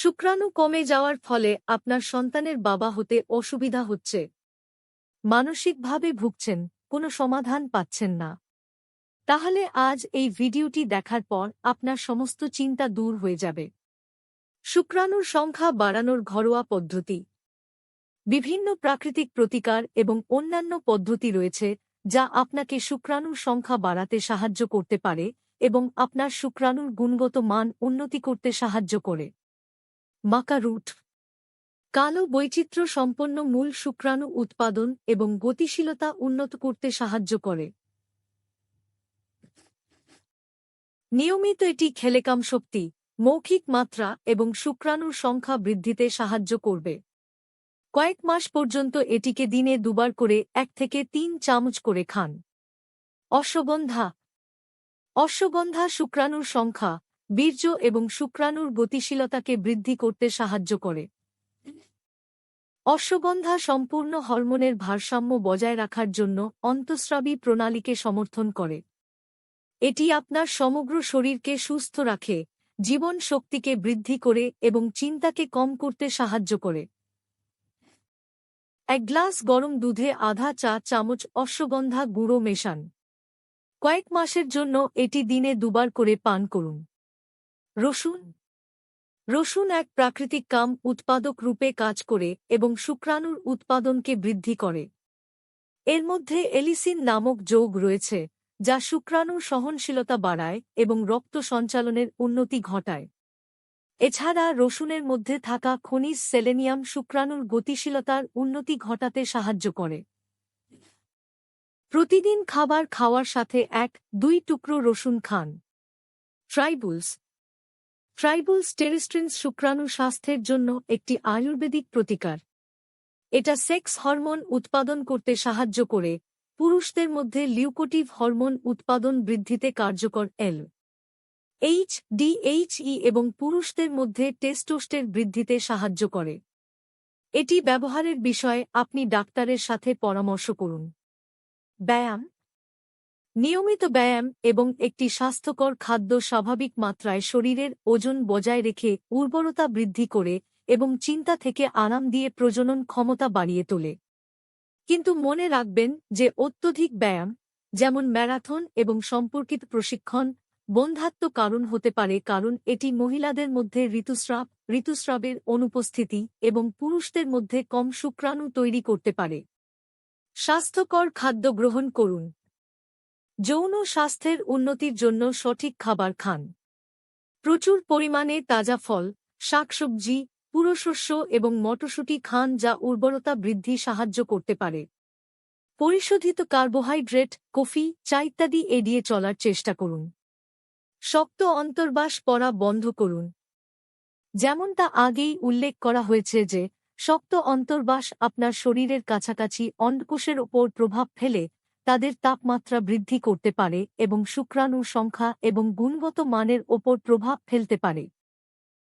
শুক্রাণু কমে যাওয়ার ফলে আপনার সন্তানের বাবা হতে অসুবিধা হচ্ছে। মানসিকভাবে ভুগছেন, কোনো সমাধান পাচ্ছেন না। তাহলে আজ এই ভিডিওটি দেখার পর আপনার সমস্ত চিন্তা দূর হয়ে যাবে। শুক্রাণুর সংখ্যা বাড়ানোর ঘরোয়া পদ্ধতি। বিভিন্ন প্রাকৃতিক প্রতিকার এবং অন্যান্য পদ্ধতি রয়েছে, যা আপনাকে শুক্রাণুর সংখ্যা বাড়াতে সাহায্য করতে পারে এবং আপনার শুক্রাণুর গুণগত মান উন্নতি করতে সাহায্য করে। মাকা রুট। কালো বৈচিত্র্য সম্পন্ন মূল শুক্রাণু উৎপাদন এবং গতিশীলতা উন্নত করতে সাহায্য করে। নিয়মিত এটি খেলেকাম শক্তি, মৌখিক মাত্রা এবং শুক্রাণুর সংখ্যা বৃদ্ধিতে সাহায্য করবে। কয়েক মাস পর্যন্ত এটিকে দিনে দুবার করে এক থেকে তিন চামচ করে খান। অশ্বগন্ধা। অশ্বগন্ধা শুক্রাণুর সংখ্যা বীর্য এবং শুক্রাণুর গতিশীলতাকে বৃদ্ধি করতে সাহায্য করে। অশ্বগন্ধা সম্পূর্ণ হরমোনের ভারসাম্য বজায় রাখার জন্য অন্তঃস্রাবী প্রণালীকে সমর্থন করে। এটি আপনার সমগ্র শরীরকে সুস্থ রাখে, জীবন শক্তিকে বৃদ্ধি করে এবং চিন্তাকে কম করতে সাহায্য করে। এক গ্লাস গরম দুধে আধা চা চামচ অশ্বগন্ধা গুঁড়ো মেশান। কয়েক মাসের জন্য এটি দিনে দুবার করে পান করুন। রসুন? রসুন এক প্রাকৃতিক কাম উৎপাদক রূপে কাজ করে এবং শুক্রাণুর উৎপাদনকে বৃদ্ধি করে। এর মধ্যে এলিসিন নামক যোগ রয়েছে, যা শুক্রাণুর সহনশীলতা বাড়ায় এবং রক্ত সঞ্চালনের উন্নতি ঘটায়। এছাড়া রসুনের মধ্যে থাকা খনিজ সেলেনিয়াম শুক্রাণুর গতিশীলতার উন্নতি ঘটাতে সাহায্য করে। প্রতিদিন খাবার খাওয়ার সাথে এক দুই টুকরো রসুন খান। ট্রাইবুলস ট্রাইবুলস টেরিস্ট্রিন্স শুক্রাণু স্বাস্থ্যের জন্য একটি আয়ুর্বেদিক প্রতিকার। এটা সেক্স হরমোন উৎপাদন করতে সাহায্য করে। পুরুষদের মধ্যে লিউকোটিভ হরমোন উৎপাদন বৃদ্ধিতে কার্যকর এল। এইচ ডিএইচই এবং পুরুষদের মধ্যে টেস্টোস্টের বৃদ্ধিতে সাহায্য করে। এটি ব্যবহারের বিষয়ে আপনি ডাক্তারের সাথে পরামর্শ করুন। ব্যায়াম নিয়মিত ব্যায়াম এবং একটি স্বাস্থ্যকর খাদ্য স্বাভাবিক মাত্রায় শরীরের ওজন বজায় রেখে উর্বরতা বৃদ্ধি করে এবং চিন্তা থেকে আরাম দিয়ে প্রজনন ক্ষমতা বাড়িয়ে তোলে। কিন্তু মনে রাখবেন যে অত্যধিক ব্যায়াম, যেমন ম্যারাথন এবং সম্পর্কিত প্রশিক্ষণ বন্ধাত্ম কারণ হতে পারে কারণ এটি মহিলাদের মধ্যে ঋতুস্রাব, ঋতুস্রাবের অনুপস্থিতি এবং পুরুষদের মধ্যে কম শুক্রাণু তৈরি করতে পারে। স্বাস্থ্যকর খাদ্য গ্রহণ করুন। যৌন স্বাস্থ্যের উন্নতির জন্য সঠিক খাবার খান। প্রচুর পরিমাণে তাজা ফল, শাকসবজি, পুরশস্য এবং মটরশুঁটি খান যা উর্বরতা বৃদ্ধি সাহায্য করতে পারে। পরিশোধিত কার্বোহাইড্রেট, কফি, চা ইত্যাদি এড়িয়ে চলার চেষ্টা করুন। শক্ত অন্তর্বাস পরা বন্ধ করুন। যেমনটা আগেই উল্লেখ করা হয়েছে যে, শক্ত অন্তর্বাস আপনার শরীরের কাছাকাছি অন্ডকোষের ওপর প্রভাব ফেলে তাদের তাপমাত্রা বৃদ্ধি করতে পারে এবং শুক্রাণুর সংখ্যা এবং গুণগত মানের ওপর প্রভাব ফেলতে পারে।